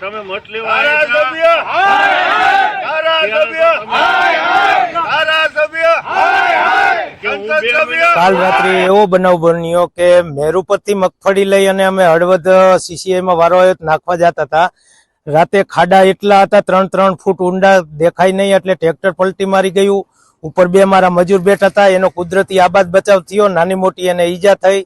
તમે મત લેવા કાલ રાત્રે એવો બનાવ બન્યો કે મેરુપતિ મગફળી લઈ અને અમે હળવદ સીસીઆઈમાં વારો નાખવા જતા હતા. રાતે ખાડા એટલા હતા ત્રણ ત્રણ ફૂટ ઊંડા દેખાય નહીં એટલે ટ્રેક્ટર પલટી મારી ગયું. ઉપર બે મારા મજૂર બેઠા હતા એનો કુદરતી આબાદ બચાવ થયો નાની મોટી એને ઈજા થઈ.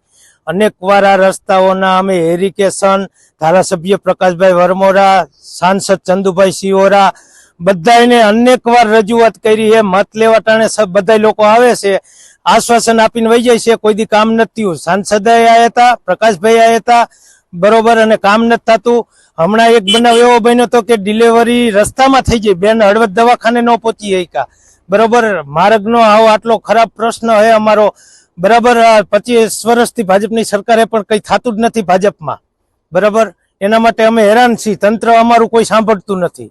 અનેક વાર આ રસ્તાઓના અમે હેરિકેશન ધારાસભ્ય પ્રકાશભાઈ વરમોરા, સાંસદ ચંદુભાઈ સિહોરા બધાને અનેક વાર રજૂઆત કરી છે. મત લેવા ટાણે બધા લોકો આવે છે. આશ્વાસન આપીને વહી જાય છે. કોઈ દી કામ નથી થયું. સાંસદ આવ્યા હતા, પ્રકાશભાઈ આવ્યા હતા, બરોબર, અને કામ નથી થતું. હમણાં એક બનાવ એવો બન્યો હતો કે ડિલિવરી રસ્તામાં થઈ જાય બેન હળવદ દવાખાને ન પહોંચી શક્યા. બરોબર, માર્ગનો આવો આટલો ખરાબ પ્રશ્ન હે અમારો. બરાબર પચીસ વર્ષથી ભાજપની સરકારે પણ કંઈ થતું જ નથી ભાજપમાં. બરાબર? એના માટે અમે હેરાન છીએ. તંત્ર અમારું કોઈ સાંભળતું નથી.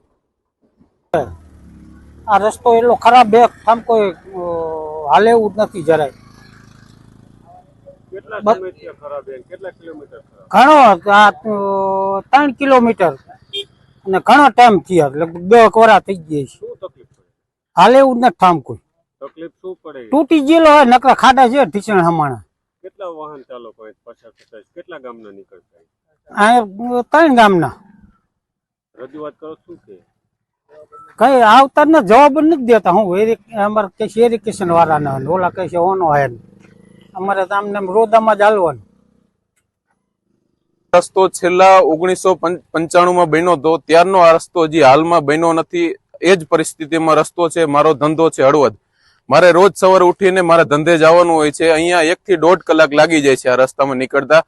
આ રસ્તો એટલો ખરાબ બે આમ કોઈ હાલે એવું જ નથી જરાય. કેટલા બસ. આ ખરાબ છે? કેટલા કિલોમીટર ખરાબ? ઘણો ત્રણ કિલોમીટર. અને ઘણો ટાઈમ થયા. લગભગ બે કોરા થઈ ગયા છે. હાલે એવું જ નથી થામ કોઈ. તકલીફ શું પડે? તૂટી ગયેલો હોય નકરા ખાડા છે ઢીચણ હમણાં. કેટલા વાહન ચાલકો પસાર થતા કેટલા ગામના નીકળતા આ ત્રણ ગામના. રજૂઆત કરો શું કે? કઈ આવતા ને જવાબ નથી દેતા. હું અમારે કે છે એરિકેશન વાળાના ને ઓલા કહે છે ઓનો હે. અમારે તો આમને આમ રોદામાં જ હાલવાનું. રસ્તો છેલ્લા ઓગણીસો પંચાણું માં બન્યો હતો. ત્યારનો આ રસ્તો હજી હાલમાં બન્યો નથી. એ જ પરિસ્થિતિમાં રસ્તો છે મારો ધંધો છે હળવદ. મારે રોજ સવારે ઉઠીને મારે ધંધે જવાનું હોય છે, અહીંયા એક થી દોઢ કલાક લાગી જાય છે આ રસ્તામાં નીકળતા.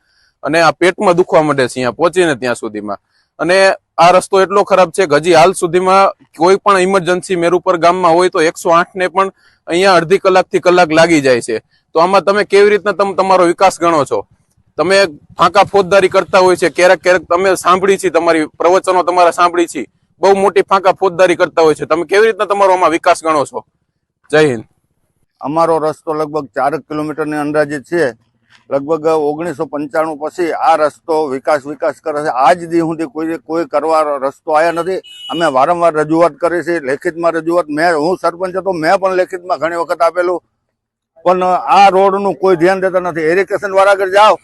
અને આ પેટમાં દુખવા માંડે છે, અહીંયા પહોંચીને ત્યાં સુધીમાં. અને આ રસ્તો એટલો ખરાબ છે કે હજી હાલ સુધીમાં કોઈ પણ ઇમરજન્સી મેરુપર ગામમાં હોય તો એકસો ને પણ અહીંયા અડધી કલાકથી કલાક લાગી જાય છે. તો આમાં તમે કેવી રીતના તમે, તમારો વિકાસ ગણો છો? તમે ફાંકા ફોજદારી કરતા હોય છે, ક્યારેક ક્યારેક તમે સાંભળી છે તમારી, પ્રવચનો તમારા સાંભળી છે. બહુ મોટી ફાંકા ફોજદારી કરતા હોય છે. તમે કેવી રીતના તમારો આમાં વિકાસ ગણો છો? જય હિન્દ. અમારો રસ્તો લગભગ ચાર કિલોમીટરની અંદાજે છે. લગભગ ઓગણીસો પંચાણું પછી આ રસ્તો વિકાસ વિકાસ કરે છે. આજ દી સુધી કોઈ કોઈ કરવા રસ્તો આવ્યા નથી. અમે વારંવાર રજૂઆત કરી છે, લેખિતમાં રજૂઆત. મેં, હું સરપંચ હતો, મેં પણ લેખિતમાં ઘણી વખત આપેલું. પણ આ રોડનું કોઈ ધ્યાન દેતા નથી. એરિકેશન વાળા આગળ જાઓ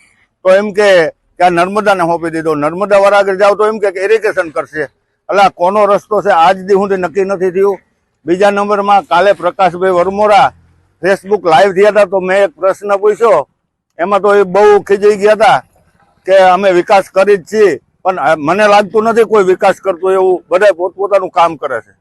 તો એમ કે કે આ નર્મદાને સોંપી દીધો. નર્મદા વાળા આગળ જાઓ તો એમ કે એરિકેશન કરશે. એટલે કોનો રસ્તો છે? આજ દી સુધી નક્કી નથી થયું. બીજા નંબરમાં કાલે પ્રકાશભાઈ વરમોરા ફેસબુક લાઈવ થયા હતા તો મેં એક પ્રશ્ન પૂછ્યો. એમાં તો એ બહુ ખીજાઈ ગયા હતા કે અમે વિકાસ કરી જ છીએ, પણ મને લાગતું નથી કોઈ વિકાસ કરતું એવું બધા પોતપોતાનું કામ કરે છે.